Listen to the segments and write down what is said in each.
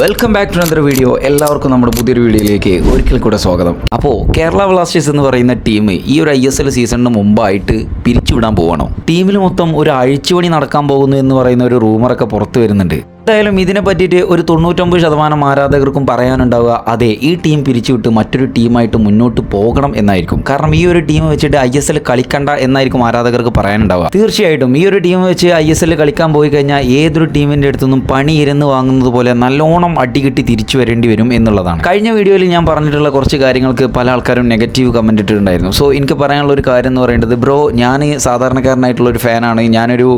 Welcome back to another video എല്ലാവർക്കും നമ്മുടെ പുതിയൊരു വീഡിയോയിലേക്ക് ഒരിക്കൽ കൂടെ സ്വാഗതം. അപ്പോൾ കേരള ബ്ലാസ്റ്റേഴ്സ് എന്ന് പറയുന്ന ടീം ഈ ഒരു ഐ എസ് എൽ സീസണിന് മുമ്പായിട്ട് പിരിച്ചുവിടാൻ പോവണം. ടീമിൽ മൊത്തം ഒരു അഴിച്ചുപണി നടക്കാൻ പോകുന്നു എന്ന് പറയുന്ന ഒരു റൂമറൊക്കെ പുറത്തു വരുന്നുണ്ട്. എന്തായാലും ഇതിനെ പറ്റിയിട്ട് ഒരു തൊണ്ണൂറ്റൊമ്പത് ശതമാനം ആരാധകർക്കും പറയാനുണ്ടാവുക അതെ ഈ ടീം പിരിച്ചുവിട്ട് മറ്റൊരു ടീമായിട്ട് മുന്നോട്ട് പോകണം എന്നായിരിക്കും. കാരണം ഈ ഒരു ടീം വെച്ചിട്ട് ഐ എസ് എൽ കളിക്കണ്ട എന്നായിരിക്കും ആരാധകർക്ക് പറയാനുണ്ടാവുക. തീർച്ചയായിട്ടും ഈ ഒരു ടീം വെച്ച് ഐ എസ് എൽ കളിക്കാൻ പോയി കഴിഞ്ഞാൽ ഏതൊരു ടീമിന്റെ അടുത്തുനിന്നും പണി ഇരുന്ന് വാങ്ങുന്നത് പോലെ നല്ലോണം അടികിട്ടി തിരിച്ചു വരേണ്ടി വരും എന്നുള്ളതാണ്. കഴിഞ്ഞ വീഡിയോയിൽ ഞാൻ പറഞ്ഞിട്ടുള്ള കുറച്ച് കാര്യങ്ങൾക്ക് പല ആൾക്കാരും നെഗറ്റീവ് കമന്റ് ഇട്ടിട്ടുണ്ടായിരുന്നു. സോ എനിക്ക് പറയാനുള്ള ഒരു കാര്യം എന്ന് പറയേണ്ടത് ബ്രോ ഞാൻ സാധാരണക്കാരനായിട്ടുള്ള ഒരു ഫാനാണ് ഞാനൊരു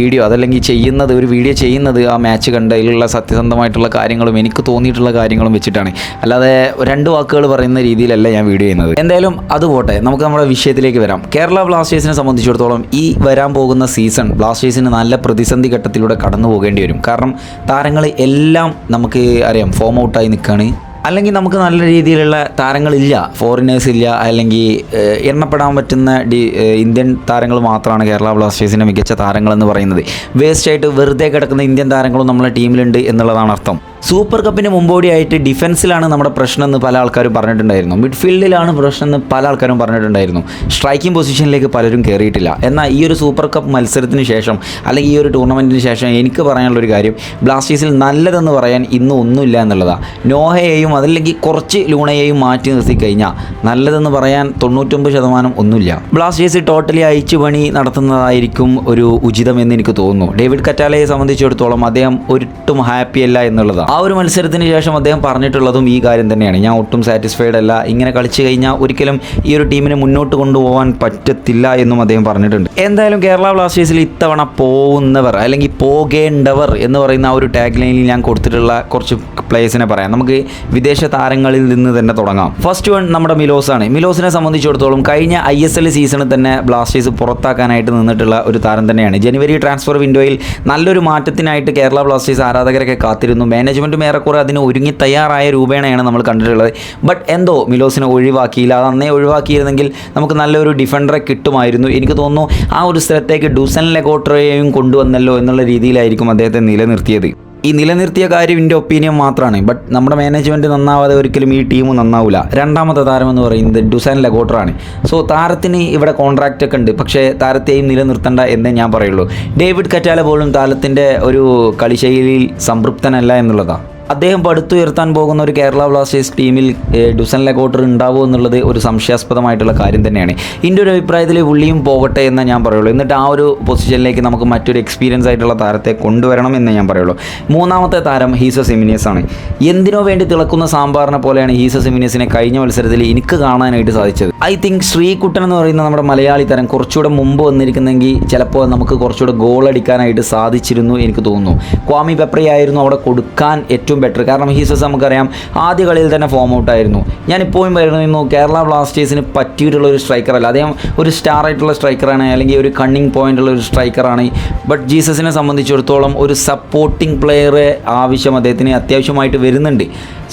വീഡിയോ അതല്ലെങ്കിൽ ചെയ്യുന്നത് ഒരു വീഡിയോ ചെയ്യുന്നത് ആ മാച്ച് കണ്ടതിലുള്ള സത്യസന്ധമായിട്ടുള്ള കാര്യങ്ങളും എനിക്ക് തോന്നിയിട്ടുള്ള കാര്യങ്ങളും വെച്ചിട്ടാണ്. അല്ലാതെ രണ്ട് വാക്കുകൾ പറയുന്ന രീതിയിലല്ല ഞാൻ വീഡിയോ ചെയ്യുന്നത്. എന്തായാലും അത് പോട്ടെ. നമുക്ക് നമ്മുടെ വിഷയത്തിലേക്ക് വരാം. കേരള ബ്ലാസ്റ്റേഴ്സിനെ സംബന്ധിച്ചിടത്തോളം ഈ വരാൻ പോകുന്ന സീസൺ ബ്ലാസ്റ്റേഴ്സിന് നല്ല പ്രതിസന്ധി ഘട്ടത്തിലൂടെ കടന്നു പോകേണ്ടി വരും. കാരണം താരങ്ങൾ എല്ലാം നമുക്ക് അറിയാം ഫോം ഔട്ടായി നിൽക്കുകയാണ്. അല്ലെങ്കിൽ നമുക്ക് നല്ല രീതിയിലുള്ള താരങ്ങളില്ല ഫോറിനേഴ്സ് ഇല്ല അല്ലെങ്കിൽ എണ്ണപ്പെടാൻ പറ്റുന്ന ഡി ഇന്ത്യൻ താരങ്ങൾ മാത്രമാണ് കേരള ബ്ലാസ്റ്റേഴ്സിന്റെ മികച്ച താരങ്ങളെന്ന് പറയുന്നത്. വേസ്റ്റായിട്ട് വെറുതെ കിടക്കുന്ന ഇന്ത്യൻ താരങ്ങളും നമ്മളെ ടീമിലുണ്ട് എന്നുള്ളതാണ് അർത്ഥം. സൂപ്പർ കപ്പിന് മുമ്പോടിയായിട്ട് ഡിഫൻസിലാണ് നമ്മുടെ പ്രശ്നം എന്ന് പല ആൾക്കാരും പറഞ്ഞിട്ടുണ്ടായിരുന്നു. മിഡ്ഫീൽഡിലാണ് പ്രശ്നം എന്ന് പല ആൾക്കാരും പറഞ്ഞിട്ടുണ്ടായിരുന്നു. സ്ട്രൈക്കിംഗ് പൊസിഷനിലേക്ക് പലരും കയറിയിട്ടില്ല എന്നാൽ ഈ ഒരു സൂപ്പർ കപ്പ് മത്സരത്തിന് ശേഷം അല്ലെങ്കിൽ ഈ ഒരു ടൂർണമെന്റിന് ശേഷം എനിക്ക് പറയാനുള്ള ഒരു കാര്യം ബ്ലാസ്റ്റേഴ്സിൽ നല്ലതെന്ന് പറയാൻ ഇന്നും ഒന്നുമില്ല എന്നുള്ളതാണ് നോഹയെയും അതല്ലെങ്കിൽ കുറച്ച് ലൂണയെയും മാറ്റി നിർത്തി കഴിഞ്ഞാൽ നല്ലതെന്ന് പറയാൻ തൊണ്ണൂറ്റൊമ്പത് ശതമാനം ഒന്നുമില്ല. ബ്ലാസ്റ്റേഴ്സ് ടോട്ടലി അയച്ചു പണി നടത്തുന്നതായിരിക്കും ഒരു ഉചിതമെന്ന് എനിക്ക് തോന്നുന്നു. ഡേവിഡ് കറ്റാലയെ സംബന്ധിച്ചിടത്തോളം അദ്ദേഹം ഒരിട്ടും ഹാപ്പിയല്ല എന്നുള്ളതാണ് ആ ഒരു മത്സരത്തിന് ശേഷം അദ്ദേഹം പറഞ്ഞിട്ടുള്ളതും ഈ കാര്യം തന്നെയാണ്. ഞാൻ ഒട്ടും സാറ്റിസ്ഫൈഡ് അല്ല. ഇങ്ങനെ കളിച്ചു കഴിഞ്ഞാൽ ഒരിക്കലും ഈ ഒരു ടീമിനെ മുന്നോട്ട് കൊണ്ടുപോകാൻ പറ്റത്തില്ല എന്നും അദ്ദേഹം പറഞ്ഞിട്ടുണ്ട്. എന്തായാലും കേരള ബ്ലാസ്റ്റേഴ്സിൽ ഇത്തവണ പോകുന്നവർ അല്ലെങ്കിൽ പോകേണ്ടവർ എന്ന് പറയുന്ന ആ ഒരു ടാഗ് ലൈനിൽ ഞാൻ കൊടുത്തിട്ടുള്ള കുറച്ച് പ്ലേയേഴ്സിനെ പറയാം. നമുക്ക് വിദേശ താരങ്ങളിൽ നിന്ന് തന്നെ തുടങ്ങാം. ഫസ്റ്റ് വൺ നമ്മുടെ മിലോസ് ആണ് മിലോസിനെ സംബന്ധിച്ചിടത്തോളം കഴിഞ്ഞ ഐ എസ് എൽ സീസണിൽ തന്നെ ബ്ലാസ്റ്റേഴ്സ് പുറത്താക്കാനായിട്ട് നിന്നിട്ടുള്ള ഒരു താരം തന്നെയാണ്. ജനുവരി ട്രാൻസ്ഫർ വിൻഡോയിൽ നല്ലൊരു മാറ്റത്തിനായിട്ട് കേരള ബ്ലാസ്റ്റേഴ്സ് ആരാധകരൊക്കെ കാത്തിരുന്നു. മാനേജ്മെന്റും ഏറെക്കുറെ അതിന് ഒരുങ്ങി തയ്യാറായ രൂപേണയാണ് നമ്മൾ കണ്ടിട്ടുള്ളത്. ബട്ട് എന്തോ മിലോസിനെ ഒഴിവാക്കിയില്ല. അത് അന്നേ ഒഴിവാക്കിയിരുന്നെങ്കിൽ നമുക്ക് നല്ലൊരു ഡിഫൻഡറെ കിട്ടുമായിരുന്നു. എനിക്ക് തോന്നുന്നു ആ ഒരു സ്ഥലത്തേക്ക് ഡുസൻ ലെഗോട്രയെയും കൊണ്ടുവന്നല്ലോ എന്നുള്ള രീതിയിലായിരിക്കും അദ്ദേഹത്തെ നിലനിർത്തിയത്. ഈ നിലനിർത്തിയ കാര്യം എന്റെ ഒപ്പീനിയൻ മാത്രമാണ് ബട്ട് നമ്മുടെ മാനേജ്മെന്റ് നന്നാവാതെ ഒരിക്കലും ഈ ടീം നന്നാവില്ല രണ്ടാമത്തെ താരം എന്ന് പറയുന്നത് ഡുസാൻ ലഗോട്ടറാണ് സോ താരത്തിന് ഇവിടെ കോൺട്രാക്റ്റ് ഒക്കെ ഉണ്ട്. പക്ഷേ താരത്തെയും നിലനിർത്തേണ്ട എന്നേ ഞാൻ പറയുള്ളൂ. ഡേവിഡ് കറ്റാല പോലും താരത്തിന്റെ ഒരു കളിശൈലിയിൽ സംതൃപ്തനല്ല എന്നുള്ളതാണ് അദ്ദേഹം പടുത്തുയർത്താൻ പോകുന്ന ഒരു കേരള ബ്ലാസ്റ്റേഴ്സ് ടീമിൽ ഡുസൻ ലഗോട്ടർ ഉണ്ടാവുമോ എന്നുള്ളത് ഒരു സംശയാസ്പദമായിട്ടുള്ള കാര്യം തന്നെയാണ്. എന്റെ ഒരു അഭിപ്രായത്തിൽ പുള്ളിയും പോകട്ടെ എന്ന് ഞാൻ പറയുള്ളൂ. എന്നിട്ട് ആ ഒരു പൊസിഷനിലേക്ക് നമുക്ക് മറ്റൊരു എക്സ്പീരിയൻസ് ആയിട്ടുള്ള താരത്തെ കൊണ്ടുവരണം എന്ന് ഞാൻ പറയുള്ളൂ. മൂന്നാമത്തെ താരം ഹീസ സെമിനിയസ് ആണ്. എന്തിനോ വേണ്ടി തിളക്കുന്ന സാമ്പാറിനെ പോലെയാണ് ഹീസ സെമിനിയസിനെ കഴിഞ്ഞ മത്സരത്തിൽ എനിക്ക് കാണാനായിട്ട് സാധിച്ചത്. ഐ തിങ്ക് ശ്രീകുട്ടൻ എന്ന് പറയുന്ന നമ്മുടെ മലയാളി താരം കുറച്ചുകൂടെ മുമ്പ് വന്നിരിക്കുന്നെങ്കിൽ ചിലപ്പോൾ നമുക്ക് കുറച്ചുകൂടെ ഗോൾ അടിക്കാനായിട്ട് സാധിച്ചിരുന്നു എനിക്ക് തോന്നുന്നു. ക്വാമി പെപ്രയായിരുന്നു അവിടെ കൊടുക്കാൻ ഏറ്റവും ബെറ്റർ കാരണം ഹീസസ് നമുക്കറിയാം ആദ്യ കളിയിൽ തന്നെ ഫോം ഔട്ടായിരുന്നു ഞാൻ ഇപ്പോഴും പറയുന്നു കേരള ബ്ലാസ്റ്റേഴ്സിന് പറ്റിയിട്ടുള്ള ഒരു സ്ട്രൈക്കറല്ല അദ്ദേഹം ഒരു സ്റ്റാർ ആയിട്ടുള്ള സ്ട്രൈക്കറാണ് അല്ലെങ്കിൽ ഒരു കണ്ണിങ് പോയിന്റ് ഉള്ള ഒരു സ്ട്രൈക്കറാണ് ബട്ട് ജീസസിനെ സംബന്ധിച്ചിടത്തോളം ഒരു സപ്പോർട്ടിംഗ് പ്ലെയറെ ആവശ്യം അദ്ദേഹത്തിന് അത്യാവശ്യമായിട്ട് വരുന്നുണ്ട്.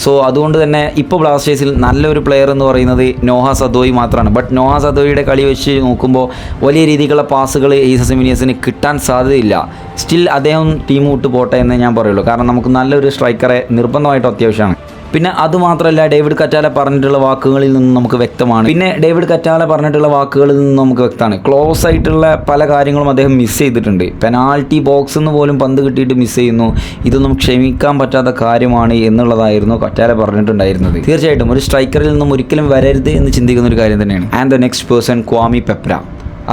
സോ അതുകൊണ്ട് തന്നെ ഇപ്പോൾ ബ്ലാസ്റ്റേഴ്സിൽ നല്ലൊരു പ്ലെയർ എന്ന് പറയുന്നത് നോഹ സദോയി മാത്രമാണ് ബട്ട് നോഹ സദോയിയുടെ കളി വെച്ച് നോക്കുമ്പോൾ വലിയ രീതിയിലുള്ള പാസുകൾ ഈസസ് മിനിയസിന് കിട്ടാൻ സാധ്യതയില്ല. സ്റ്റിൽ അദ്ദേഹം ടീം വിട്ട് പോട്ടെ എന്നേ ഞാൻ പറയുള്ളൂ. കാരണം നമുക്ക് നല്ലൊരു സ്ട്രൈക്കറെ നിർബന്ധമായിട്ടും അത്യാവശ്യമാണ്. പിന്നെ അതുമാത്രമല്ല ഡേവിഡ് കറ്റാല പറഞ്ഞിട്ടുള്ള വാക്കുകളിൽ നിന്ന് നമുക്ക് വ്യക്തമാണ്. പിന്നെ ഡേവിഡ് കറ്റാല പറഞ്ഞിട്ടുള്ള വാക്കുകളിൽ നിന്ന് നമുക്ക് വ്യക്തമാണ്. ക്ലോസ് ആയിട്ടുള്ള പല കാര്യങ്ങളും അദ്ദേഹം മിസ് ചെയ്തിട്ടുണ്ട്. പെനാൾട്ടി ബോക്സ് എന്ന് പോലും പന്ത് കിട്ടിയിട്ട് മിസ് ചെയ്യുന്നു. ഇതൊന്നും ക്ഷമിക്കാൻ പറ്റാത്ത കാര്യമാണ് എന്നുള്ളതായിരുന്നു കറ്റാല പറഞ്ഞിട്ടുണ്ടായിരുന്നത്. തീർച്ചയായിട്ടും ഒരു സ്ട്രൈക്കറിൽ നിന്നും ഒരിക്കലും വരരുത് എന്ന് ചിന്തിക്കുന്ന ഒരു കാര്യം തന്നെയാണ്. And the next person Kwame Pepra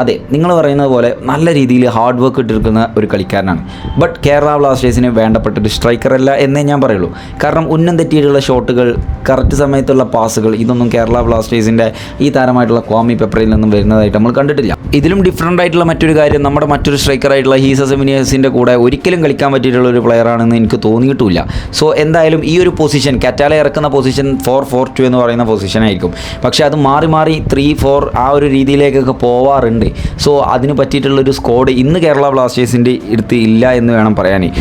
അതെ നിങ്ങൾ പറയുന്നത് പോലെ നല്ല രീതിയിൽ ഹാർഡ് വർക്ക് ഇട്ടിരിക്കുന്ന ഒരു കളിക്കാരനാണ്. ബട്ട് കേരള ബ്ലാസ്റ്റേഴ്സിന് വേണ്ടപ്പെട്ട ഒരു സ്ട്രൈക്കർ അല്ല എന്നേ ഞാൻ പറയുള്ളൂ. കാരണം ഉന്നം തെറ്റിയിട്ടുള്ള ഷോട്ടുകൾ കറക്റ്റ് സമയത്തുള്ള പാസുകൾ ഇതൊന്നും കേരള ബ്ലാസ്റ്റേഴ്സിന്റെ ഈ താരമായിട്ടുള്ള കോമി പേപ്പറിൽ നിന്നും വരുന്നതായിട്ട് നമ്മൾ കണ്ടിട്ടില്ല. ഇതിലും ഡിഫറന്റ് ആയിട്ടുള്ള മറ്റൊരു കാര്യം നമ്മുടെ മറ്റൊരു സ്ട്രൈക്കറായിട്ടുള്ള ഹീസ സെമിനിയസിന്റെ കൂടെ ഒരിക്കലും കളിക്കാൻ പറ്റിയിട്ടുള്ള ഒരു പ്ലെയർ ആണെന്ന് എനിക്ക് തോന്നിയിട്ടില്ല. സോ എന്തായാലും ഈ ഒരു പൊസിഷൻ കറ്റാല ഇറക്കുന്ന പൊസിഷൻ ഫോർ ഫോർ ടു എന്ന് പറയുന്ന പൊസിഷൻ ആയിരിക്കും. പക്ഷേ അത് മാറി മാറി ത്രീ ഫോർ ആ ഒരു രീതിയിലേക്കൊക്കെ പോവാറുണ്ട്. സോ അതിന് പറ്റിയിട്ടുള്ളൊരു സ്കോഡ് ഇന്ന് കേരള ബ്ലാസ്റ്റേഴ്സിന്റെ അടുത്ത് ഇല്ല എന്ന് വേണം പറയാൻ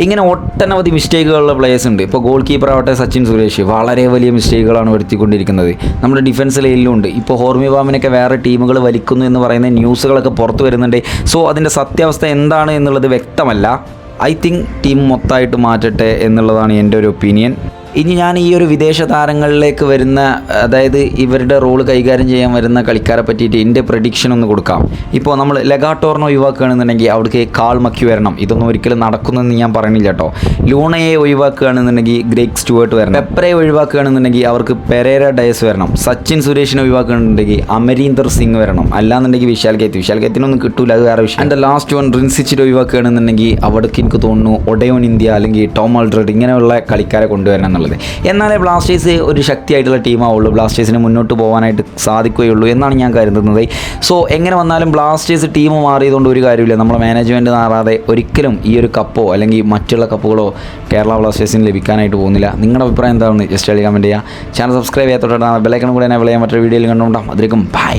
ഇങ്ങനെ ഒട്ടനവധി മിസ്റ്റേക്കുകളുള്ള പ്ലേയേഴ്സ് ഉണ്ട്. ഇപ്പോൾ ഗോൾ കീപ്പർ ആവട്ടെ സച്ചിൻ സുരേഷ് വളരെ വലിയ മിസ്റ്റേക്കുകളാണ് വരുത്തിക്കൊണ്ടിരിക്കുന്നത്. നമ്മുടെ ഡിഫൻസ് ലൈനിലും ഉണ്ട്. ഇപ്പോൾ ഹോർമി ബാമിനൊക്കെ വേറെ ടീമുകൾ വലിക്കുന്നു എന്ന് പറയുന്ന ന്യൂസുകളൊക്കെ പുറത്തു വരുന്നുണ്ട്. സോ അതിന്റെ സത്യാവസ്ഥ എന്താണ് എന്നുള്ളത് വ്യക്തമല്ല. ഐ തിങ്ക് ടീം മൊത്തമായിട്ട് മാറ്റട്ടെ എന്നുള്ളതാണ് എന്റെ ഒരു ഒപ്പീനിയൻ ഇനി ഞാൻ ഈ ഒരു വിദേശ താരങ്ങളിലേക്ക് വരുന്ന അതായത് ഇവരുടെ റോൾ കൈകാര്യം ചെയ്യാൻ വരുന്ന കളിക്കാരെ പറ്റിയിട്ട് എന്റെ പ്രഡിക്ഷൻ ഒന്ന് കൊടുക്കാം. ഇപ്പോൾ നമ്മൾ ലഗാട്ടോറിനെ ഒഴിവാക്കുകയാണെന്നുണ്ടെങ്കിൽ അവിടേക്ക് കാൾ മക്കി വരണം. ഇതൊന്നും ഒരിക്കലും നടക്കുമെന്ന് ഞാൻ പറയണില്ല കേട്ടോ. ലൂണയെ ഒഴിവാക്കുകയാണെന്നുണ്ടെങ്കിൽ ഗ്രേക്ക് സ്റ്റുവേർട്ട് വരണം. പെപ്പറെ ഒഴിവാക്കുകയാണെന്നുണ്ടെങ്കിൽ അവർക്ക് പെരേര ഡയസ് വരണം. സച്ചിൻ സുരേഷിനെ ഒഴിവാക്കുകയാണെന്നുണ്ടെങ്കിൽ അമരീന്ദർ സിംഗ് വരണം. അല്ലാന്നുണ്ടെങ്കിൽ വിശാൽ കേത്തി വിശാൽ കേത്തിനൊന്നും കിട്ടൂല അത് വേറെ വിഷയം. എന്റെ ലാസ്റ്റ് വൺ റിൻസിച്ചിട്ട് ഒഴിവാക്കുകയാണെന്നുണ്ടെങ്കിൽ അവിടേക്ക് എനിക്ക് തോന്നുന്നു ഒഡയോൺ ഇന്ത്യ അല്ലെങ്കിൽ ടോം ആൾഡ്രഡ് ഇങ്ങനെയുള്ള കളിക്കാരെ കൊണ്ടുവരണം. എന്നുള്ളത്. എന്നാലേ ബ്ലാസ്റ്റേഴ്സ് ഒരു ശക്തിയായിട്ടുള്ള ടീമാവുള്ളൂ. ബ്ലാസ്റ്റേഴ്സിന് മുന്നോട്ട് പോകാനായിട്ട് സാധിക്കുകയുള്ളൂ എന്നാണ് ഞാൻ കരുതുന്നത്. സോ എങ്ങനെ വന്നാലും ബ്ലാസ്റ്റേഴ്സ് ടീം മാറിയതുകൊണ്ട് ഒരു കാര്യമില്ല. നമ്മുടെ മാനേജ്മെന്റ് മാറാതെ ഒരിക്കലും ഈ ഒരു കപ്പോ അല്ലെങ്കിൽ മറ്റുള്ള കപ്പുകളോ കേരള ബ്ലാസ്റ്റേഴ്സിന് ലഭിക്കാനായിട്ട് പോകുന്നില്ല. നിങ്ങളുടെ അഭിപ്രായം എന്താണെന്ന് ജസ്റ്റ് കമന്റ് ചെയ്യുക. ചാനൽ സബ്സ്ക്രൈബ് ചെയ്യാത്തോട്ടാണ് ബെലൈക്കൺ കൂടെ എന്നെ വിളയാൻ മറ്റൊരു വീഡിയോയിൽ കണ്ടുകൊണ്ടാം. അതിലേക്കും ബൈ